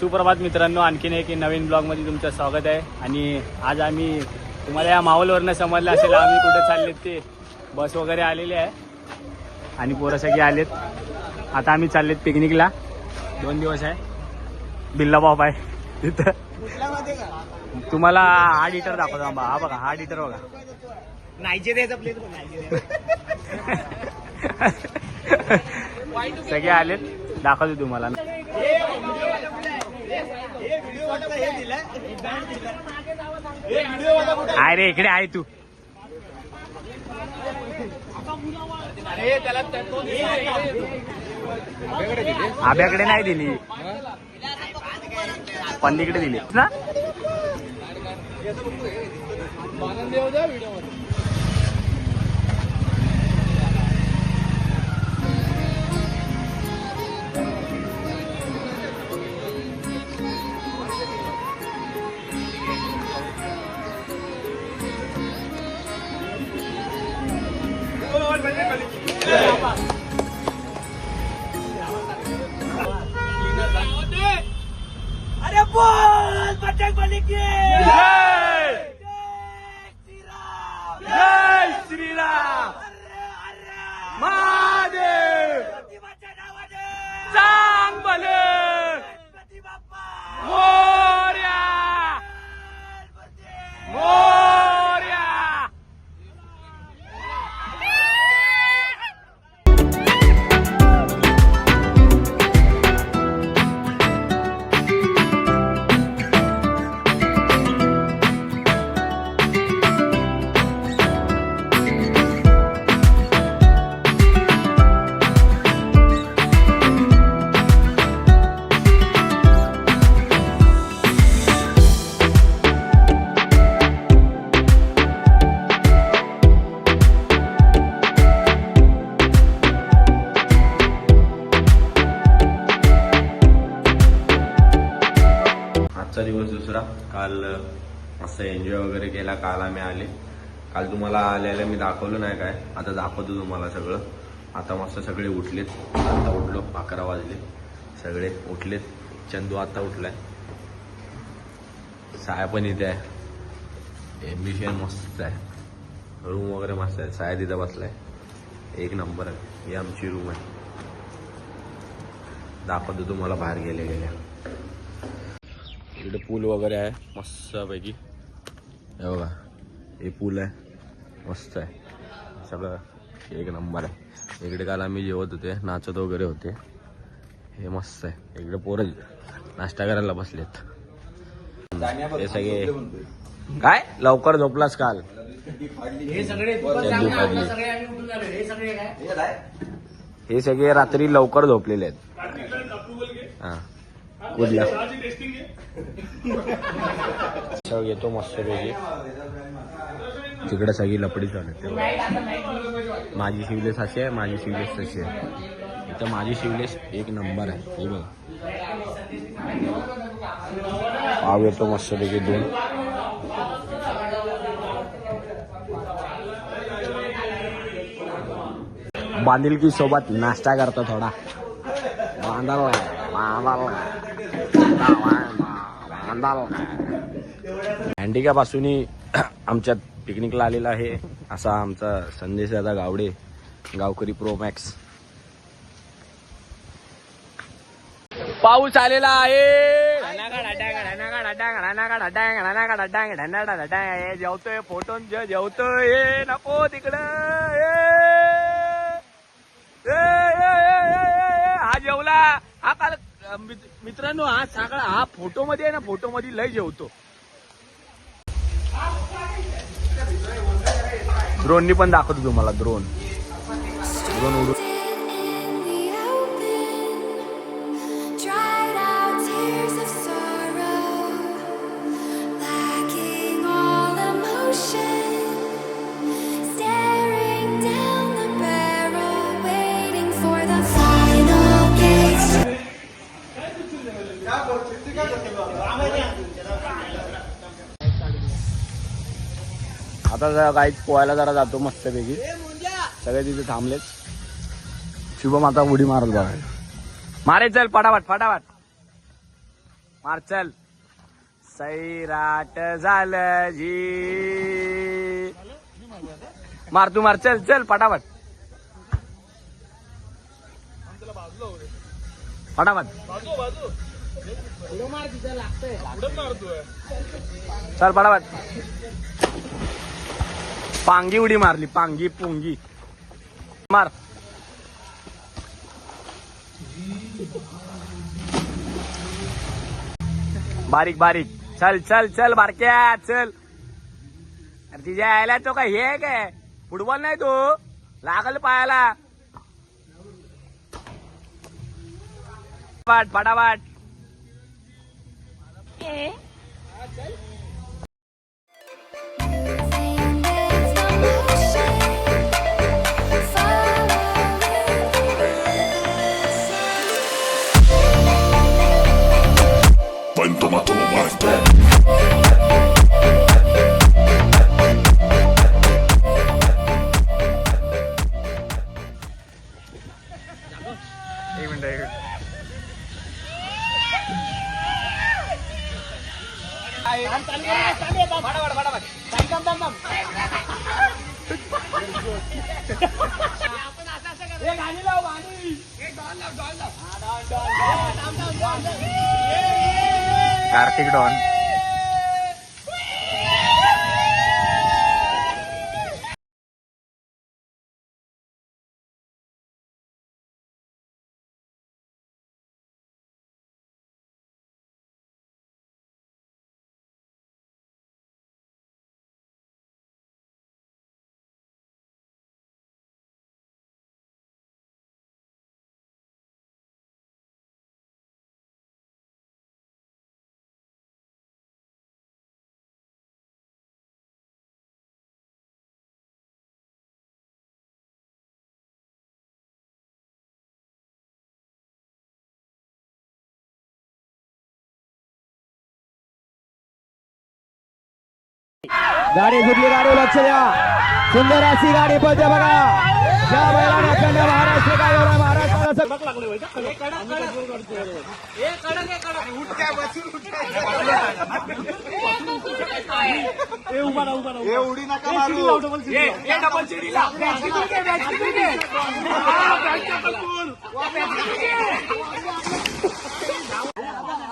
सुप्रभात मित्रांनो आणखीन एक नवीन ब्लॉगमध्ये तुमचं स्वागत आहे. आणि आज आम्ही तुम्हाला या माहोलवरनं समजलं असेल आम्ही कुठे चाललेत ते. बस वगैरे आलेली आहे. आणि पोरं सगळे आलेत. आता आम्ही चाललेत पिकनिकला. दोन दिवस आहे. बिल्ला बाप आहे तिथं. तुम्हाला हा डिटर दाखवतो आंबा हा बघा हा डिटर बघा. नायजेरियाचा प्लेट सगळे आलेत. दाखवतो तुम्हाला. आहे रे इकडे आहे तू. आब्याकडे नाही दिली. पल्लीकडे दिली. ना? दिवस दुसरा. काल मस्त एन्जॉय वगैरे केला काल आम्ही आले. काल तुम्हाला आल्याला मी दाखवलं नाही काय. आता दाखवतो तुम्हाला सगळं. आता मस्त सगळे उठलेत. आता उठलो अकरा वाजले. सगळे उठलेत. चंदू आता उठलाय. साया पण इथे आहे. एम्बिशन मस्त आहे. रूम वगैरे मस्त आहे. साया तिथं बसलाय. एक नंबर आहे. ही आमची रूम आहे. दाखवतो तुम्हाला बाहेर गेले गेल्या. इकडे पूल वगैरे आहे. मस्तपैकी. हे बघा हे पूल आहे. मस्त आहे. सगळं एक नंबर आहे. इकडे काल आम्ही जेवत होते नाचत वगैरे होते. हे मस्त आहे. इकडे पोरं नाश्ता करायला बसलेत. हे सगळे. काय? लवकर झोपलास काल? हे सगळे चंदू पाडली. सगळे आम्ही उठून आलो हे सगळे काय? हे सगळे रात्री लवकर झोपलेले आहेत. हा. कुठल्या सग येतो मस्त तिकडे सगळी लपडी चालत माझी शिवलेस अशी आहे माझी शिवलेस तशी आहे. इथं माझी शिवलेस एक नंबर आहे. हे बघ. पाव येतो मस्तपैकी दोन. बांधिलकी सोबत नाश्ता करतो थोडा. बांधाल बांधाल हँडिकॅपासून आमच्यात पिकनिकला आलेला आहे. असा आमचा संदेश दादा गावडे गावकरी प्रो मॅक्स पाऊस आलेला आहे. जेवतोय फोटो जेवतोय. नको तिकडं. हा जेवला. हा काल मित्रांनो हा सगळा हा फोटो मध्ये आहे ना फोटो मध्ये लय जेवतो. ड्रोननी पण दाखवतो तुम्हाला ड्रोन ड्रोन उडून आता जरा गाईच पोहायला जरा जातो मस्तपैकी. सगळे तिथे थांबलेत. शुभम आता उडी मारत बघा. मारे चल फटाफट फटाफट. मार चल. सैराट झालं जी. मार तू मार चल चल फटाफट. फटाफट. चल फटाफट. पांगी उडी मारली पांगी पुंगी. मार. बारीक बारीक. चल चल चल बारक्या चल. अरे तिच्या यायला तो काय हे काय? फुटबॉल नाही तो. लागल पायाला. फटाफट फटाफट. my, throw my life. Kartik Don. गाडी सुटली गाडी लक्ष द्या सुंदर अशी गाडी पळते बघा. ज्या बैलाने अखंड महाराष्ट्र काय एवढा महाराष्ट्राला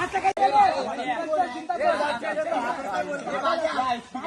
आता काय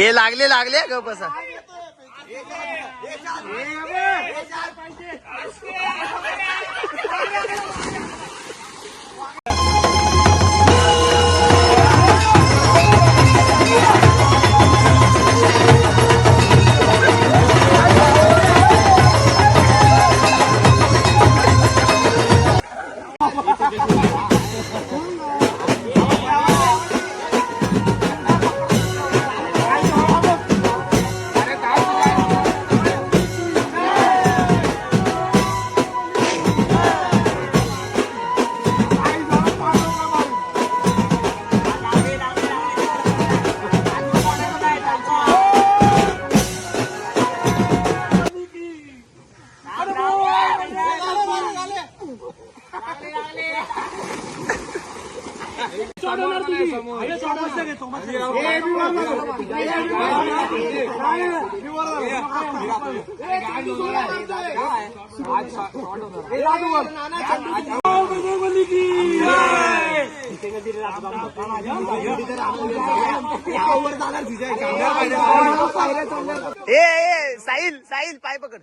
ए लागले लागले ग बसा ए साहिल साहिल पाय पकड.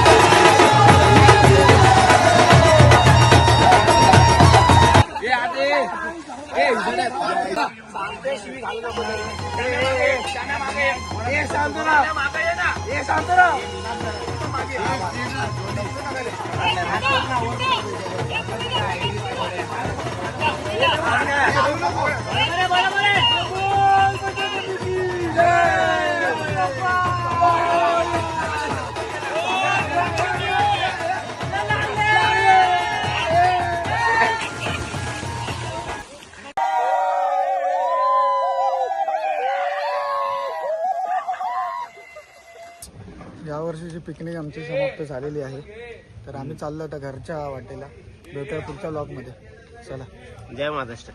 यावर्षीची पिकनिक आमची समाप्त झालेली आहे. तर आम्ही चाललो आता घरच्या वाटेला. भेटूया पुढच्या ब्लॉगमध्ये चला. जय महाराष्ट्र.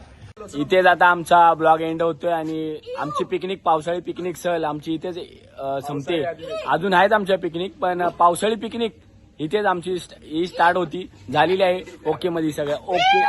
इथेच आता आमचा ब्लॉग एंड होतोय आणि आमची पिकनिक पावसाळी पिकनिक सहल आमची इथेच संपते. अजून आहेत आमच्या पिकनिक पण पावसाळी पिकनिक इथेच आमची स्ट- ही स्टार्ट होती. झालेली आहे. ओके मध्ये सगळं ओके.